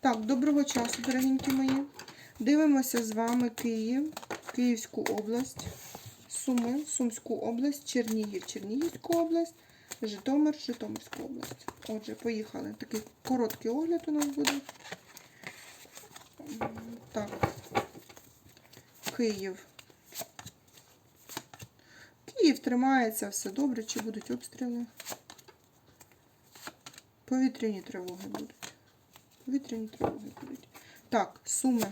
Так, доброго часу, дорогенькі мої. Дивимося з вами Київ, Київську область, Суми, Сумську область, Чернігів, Чернігівську область, Житомир, Житомирську область. Отже, поїхали. Такий короткий огляд у нас буде. Так. Київ. Київ тримається, все добре, чи будуть обстріли? Повітряні тривоги будуть. Повітряні тривоги будуть. Так, суми.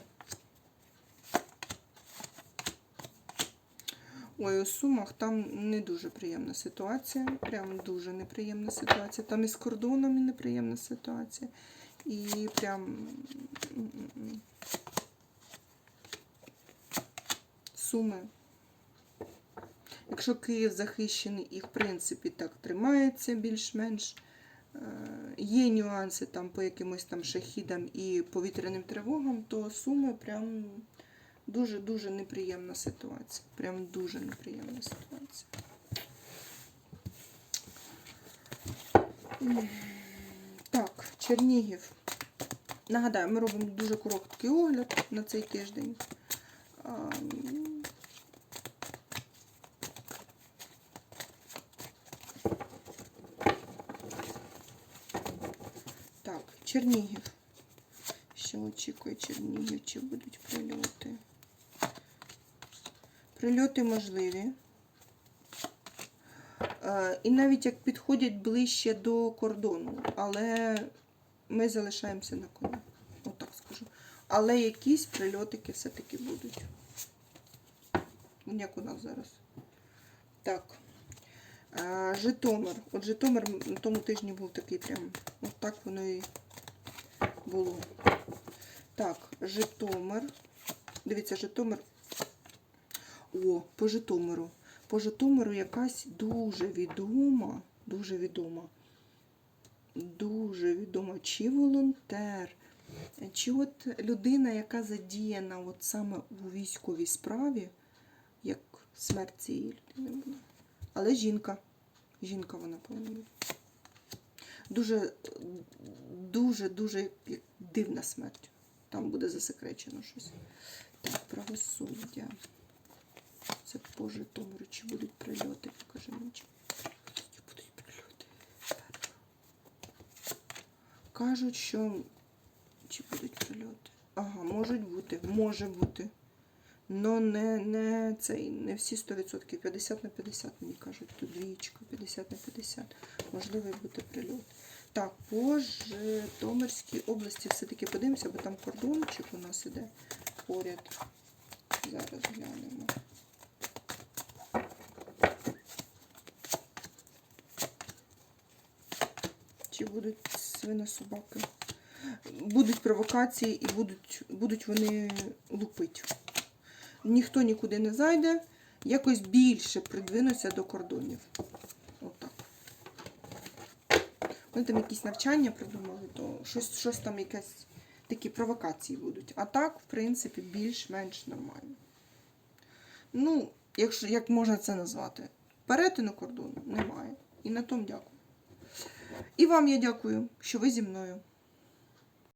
Ой, у Сумах там не дуже приємна ситуація. Прям дуже неприємна ситуація. Там і з кордоном і неприємна ситуація. І прям. Суми. Якщо Київ захищений і, в принципі, так тримається більш-менш. Е, Є нюанси там по якимось там шахідам і повітряним тривогам, то суми прям дуже-дуже неприємна ситуація. Прям дуже неприємна ситуація. Так, Чернігів. Нагадаю, ми робимо дуже короткий огляд на цей тиждень. А, м, Так, Чернігів. Що очікує Чернігів? Чи будуть прильоти? Прильоти можливі. Е, І навіть як підходять ближче до кордону, але ми залишаємося на коні. Отак скажу. Але якісь прильотики все-таки будуть. Як у нас зараз. Так. Е, Житомир. От Житомир на тому тижні був такий прям. От так воно і було. Так, Житомир. Дивіться, Житомир. О, по Житомиру. По Житомиру якась дуже відома, дуже відома, дуже відома, чи волонтер, чи от людина, яка задіяна от саме у військовій справі, як смерть цієї людини була. Але жінка. Жінка вона повинна. Дуже, дуже, дуже дивна смерть. Там буде засекречено щось. Так, правосуддя. Це по Житомиру. Чи будуть прильоти? Покажи мені. Чи будуть прильоти? Кажуть, що чи будуть прильоти? Ага, можуть бути, може бути. Но не, не цей, не всі 100%. 50 на 50, мені кажуть, тут двічка, 50 на 50. Можливий бути прильот. Так, по Житомирській області все-таки подивимося, бо там кордончик у нас іде поряд. Зараз глянемо. Чи будуть свинособаки? Будуть провокації і будуть, будуть вони лупити. Ніхто нікуди не зайде, якось більше придвинуться до кордонів. Вони там якісь навчання придумали, то щось, щось там якесь такі провокації будуть. А так, в принципі, більш-менш нормально. Ну, якщо, як можна це назвати? Перетину кордону немає. І на тому дякую. І вам я дякую, що ви зі мною.